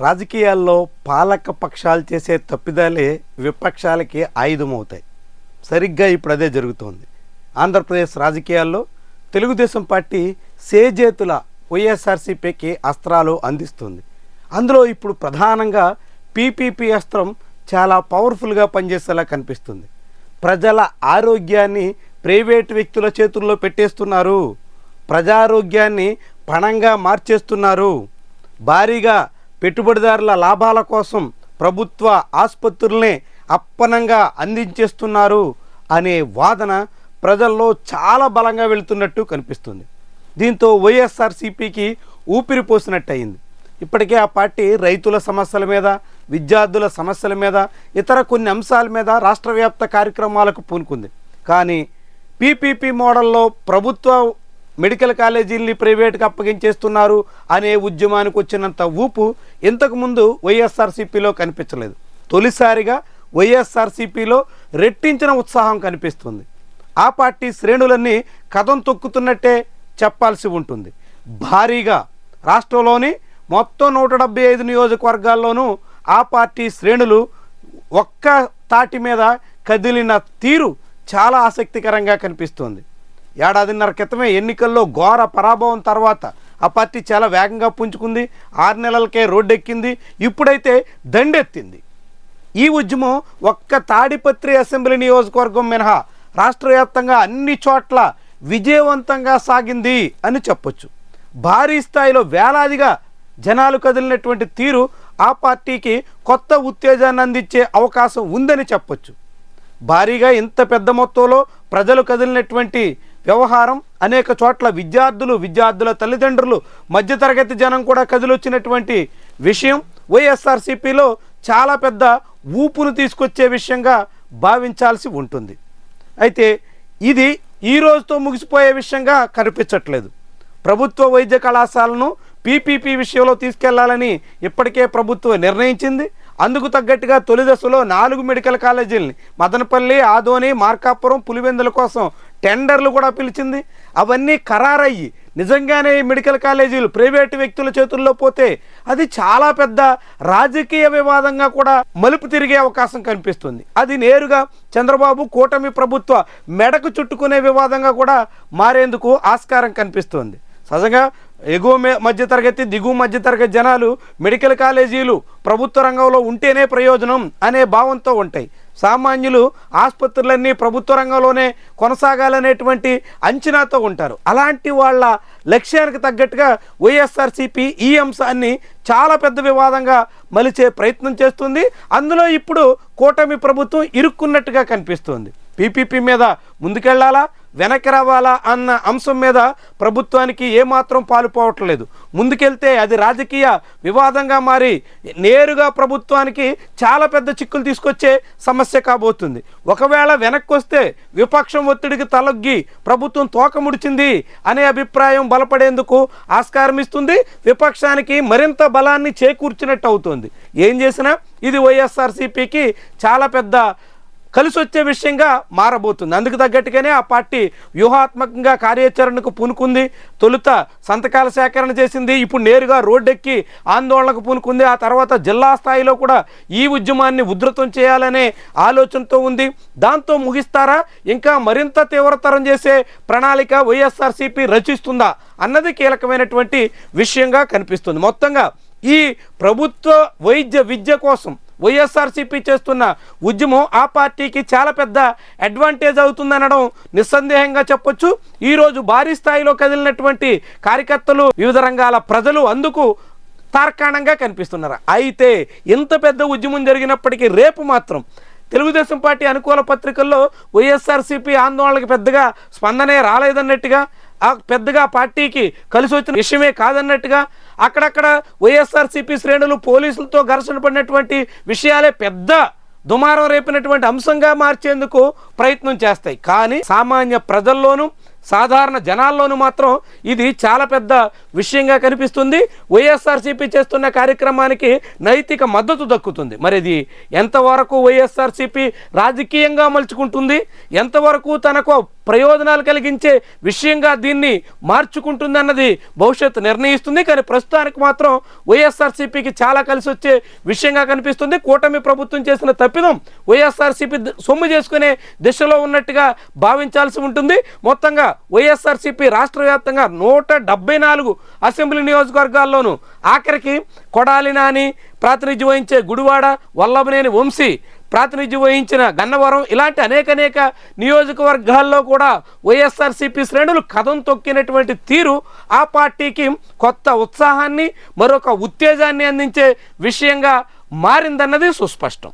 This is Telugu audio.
రాజకీయాల్లో పాలక పక్షాలు చేసే తప్పిదాలే విపక్షాలకి ఆయుధమవుతాయి. సరిగ్గా ఇప్పుడు అదే జరుగుతోంది. ఆంధ్రప్రదేశ్ రాజకీయాల్లో తెలుగుదేశం పార్టీ సేజేతుల వైఎస్ఆర్సీపీకి అస్త్రాలు అందిస్తుంది. అందులో ఇప్పుడు ప్రధానంగా పీపీపీ అస్త్రం చాలా పవర్ఫుల్గా పనిచేసేలా కనిపిస్తుంది. ప్రజల ఆరోగ్యాన్ని ప్రైవేటు వ్యక్తుల చేతుల్లో పెట్టేస్తున్నారు. ప్రజారోగ్యాన్ని పణంగా మార్చేస్తున్నారు. భారీగా పెట్టుబడిదారుల లాభాల కోసం ప్రభుత్వ ఆసుపత్రుల్ని అప్పనంగా అందించేస్తున్నారు అనే వాదన ప్రజల్లో చాలా బలంగా వెళుతున్నట్టు కనిపిస్తుంది. దీంతో వైఎస్ఆర్సీపీకి ఊపిరి పోసినట్టయింది. ఇప్పటికే ఆ పార్టీ రైతుల సమస్యల మీద విద్యార్థుల సమస్యల మీద ఇతర కొన్ని అంశాల మీద రాష్ట్ర వ్యాప్త కార్యక్రమాలకు పూనుకుంది. కానీ పీపీపీ మోడల్లో ప్రభుత్వ మెడికల్ కాలేజీల్ని ప్రైవేట్కి అప్పగించేస్తున్నారు అనే ఉద్యమానికి వచ్చినంత ఊపు ఇంతకుముందు వైఎస్ఆర్సీపీలో కనిపించలేదు. తొలిసారిగా వైఎస్ఆర్సీపీలో రెట్టించిన ఉత్సాహం కనిపిస్తుంది. ఆ పార్టీ శ్రేణులన్నీ కథం తొక్కుతున్నట్టే చెప్పాల్సి ఉంటుంది. భారీగా రాష్ట్రంలోని మొత్తం నూట డెబ్బై ఐదు నియోజకవర్గాల్లోనూ ఆ పార్టీ శ్రేణులు ఒక్క తాటి మీద కదిలిన తీరు చాలా ఆసక్తికరంగా కనిపిస్తుంది. ఏడాదిన్నర క్రితమే ఎన్నికల్లో ఘోర పరాభవం తర్వాత ఆ పార్టీ చాలా వేగంగా పుంజుకుంది. ఆరు నెలలకే రోడ్డెక్కింది. ఇప్పుడైతే దండెత్తింది. ఈ ఉద్యమం ఒక్క తాడిపత్రి అసెంబ్లీ నియోజకవర్గం మినహా రాష్ట్ర వ్యాప్తంగా అన్ని చోట్ల విజయవంతంగా సాగింది అని చెప్పొచ్చు. భారీ స్థాయిలో వేలాదిగా జనాలు కదిలినటువంటి తీరు ఆ పార్టీకి కొత్త ఉత్తేజాన్ని అందించే అవకాశం ఉందని చెప్పొచ్చు. భారీగా ఇంత పెద్ద మొత్తంలో ప్రజలు కదిలినటువంటి వ్యవహారం అనేక చోట్ల విద్యార్థులు విద్యార్థుల తల్లిదండ్రులు మధ్యతరగతి జనం కూడా కదిలొచ్చినటువంటి విషయం వైఎస్ఆర్సీపీలో చాలా పెద్ద ఊపును తీసుకొచ్చే విషయంగా భావించాల్సి ఉంటుంది. అయితే ఇది ఈ రోజుతో ముగిసిపోయే విషయంగా కనిపించట్లేదు. ప్రభుత్వ వైద్య కళాశాలను పీపీపీ విషయంలో తీసుకెళ్ళాలని ఇప్పటికే ప్రభుత్వం నిర్ణయించింది. అందుకు తగ్గట్టుగా తొలి దశలో నాలుగు మెడికల్ కాలేజీలని మదనపల్లి ఆదోని మార్కాపురం పులివెందుల కోసం టెండర్లు కూడా పిలిచింది. అవన్నీ ఖరారయ్యి. నిజంగానే ఈ మెడికల్ కాలేజీలు ప్రైవేటు వ్యక్తుల చేతుల్లో పోతే అది చాలా పెద్ద రాజకీయ వివాదంగా కూడా మలుపు తిరిగే అవకాశం కనిపిస్తుంది. అది నేరుగా చంద్రబాబు కూటమి ప్రభుత్వ మెడకు చుట్టుకునే వివాదంగా కూడా మారేందుకు ఆస్కారం కనిపిస్తుంది. సహజంగా ఎగువ మే- మధ్యతరగతి దిగువ మధ్యతరగతి జనాలు మెడికల్ కాలేజీలు ప్రభుత్వ రంగంలో ఉంటేనే ప్రయోజనం అనే భావంతో ఉంటాయి. సామాన్యులు ఆసుపత్రులన్నీ ప్రభుత్వ రంగంలోనే కొనసాగాలనేటువంటి అంచనాతో ఉంటారు. అలాంటి వాళ్ళ లక్ష్యానికి తగ్గట్టుగా వైఎస్ఆర్సీపీ ఈ అంశాన్ని చాలా పెద్ద వివాదంగా మలిచే ప్రయత్నం చేస్తుంది. అందులో ఇప్పుడు కూటమి ప్రభుత్వం ఇరుక్కున్నట్టుగా కనిపిస్తుంది. పీపీపీ మీద ముందుకెళ్ళాలా? వెనక్కి రావాలా అన్న అంశం మీద ప్రభుత్వానికి ఏమాత్రం పాలుపోవట్లేదు ముందుకెళ్తే అది రాజకీయ వివాదంగా మారి నేరుగా ప్రభుత్వానికి చాలా పెద్ద చిక్కులు తీసుకొచ్చే సమస్య కాబోతుంది. ఒకవేళ వెనక్కి వస్తే విపక్షం ఒత్తిడికి తలొగ్గి ప్రభుత్వం తోక ముడిచింది అనే అభిప్రాయం బలపడేందుకు ఆస్కారం ఇస్తుంది విపక్షానికి మరింత బలాన్ని చేకూర్చినట్టు అవుతుంది ఏం చేసినా ఇది వైఎస్ఆర్సీపీకి చాలా పెద్ద కలిసి వచ్చే విషయంగా మారబోతుంది. అందుకు తగ్గట్టుగానే ఆ పార్టీ వ్యూహాత్మకంగా కార్యాచరణకు పూనుకుంది. తొలుత సంతకాల సేకరణ చేసింది. ఇప్పుడు నేరుగా రోడ్డెక్కి ఆందోళనకు పూనుకుంది. ఆ తర్వాత జిల్లా స్థాయిలో కూడా ఈ ఉద్యమాన్ని ఉధృతం చేయాలనే ఆలోచనతో ఉంది. దాంతో ముగిస్తారా? ఇంకా మరింత తీవ్రతరం చేసే ప్రణాళిక వైఎస్ఆర్సీపీ రచిస్తుందా అన్నది కీలకమైనటువంటి విషయంగా కనిపిస్తుంది. మొత్తంగా ఈ ప్రభుత్వ వైద్య విద్య కోసం వైఎస్ఆర్సీపీ చేస్తున్న ఉద్యమం ఆ పార్టీకి చాలా పెద్ద అడ్వాంటేజ్ అవుతుందనడం నిస్సందేహంగా చెప్పొచ్చు. ఈరోజు భారీ స్థాయిలో కదిలినటువంటి కార్యకర్తలు వివిధ రంగాల ప్రజలు అందుకు తార్కాణంగా కనిపిస్తున్నారు. అయితే ఇంత పెద్ద ఉద్యమం జరిగినప్పటికీ రేపు మాత్రం తెలుగుదేశం పార్టీ అనుకూల పత్రికల్లో వైఎస్ఆర్సీపీ ఆందోళనకు పెద్దగా స్పందనే రాలేదన్నట్టుగా పెద్దగా పార్టీకి కలిసి వచ్చిన విషయమే కాదన్నట్టుగా అక్కడక్కడ వైఎస్ఆర్సీపీ శ్రేణులు పోలీసులతో ఘర్షణ పడినటువంటి విషయాలే పెద్ద దుమారం రేపినటువంటి అంశంగా మార్చేందుకు ప్రయత్నం చేస్తాయి. కానీ సామాన్య ప్రజల్లోనూ సాధారణ జనాల్లోనూ మాత్రం ఇది చాలా పెద్ద విషయంగా కనిపిస్తుంది. వైఎస్ఆర్సీపీ చేస్తున్న కార్యక్రమానికి నైతిక మద్దతు దక్కుతుంది. మరి ఇది ఎంతవరకు వైఎస్ఆర్సీపీ రాజకీయంగా మలుచుకుంటుంది? ఎంతవరకు తనకు ప్రయోజనాలు కలిగించే విషయంగా దీన్ని మార్చుకుంటుందన్నది భవిష్యత్తు నిర్ణయిస్తుంది. కానీ ప్రస్తుతానికి మాత్రం వైఎస్ఆర్సీపీకి చాలా కలిసి వచ్చే విషయంగా కనిపిస్తుంది. కూటమి ప్రభుత్వం చేసిన తప్పిదం వైఎస్ఆర్సీపీ సొమ్ము చేసుకునే దిశలో ఉన్నట్టుగా భావించాల్సి ఉంటుంది. మొత్తంగా వైఎస్ఆర్సీపీ రాష్ట్ర వ్యాప్తంగా నూట డెబ్బై నాలుగు అసెంబ్లీ నియోజకవర్గాల్లోనూ ఆఖరికి కొడాలి నాని ప్రాతినిధ్యం వహించే గుడివాడ వల్లభనేని వంశీ ప్రాతినిధ్యం వహించిన గన్నవరం ఇలాంటి అనేక అనేక నియోజకవర్గాల్లో కూడా వైఎస్ఆర్సీపీ శ్రేణులు కథం తొక్కినటువంటి తీరు ఆ పార్టీకి కొత్త ఉత్సాహాన్ని మరొక ఉత్తేజాన్ని అందించే విషయంగా మారిందన్నది సుస్పష్టం.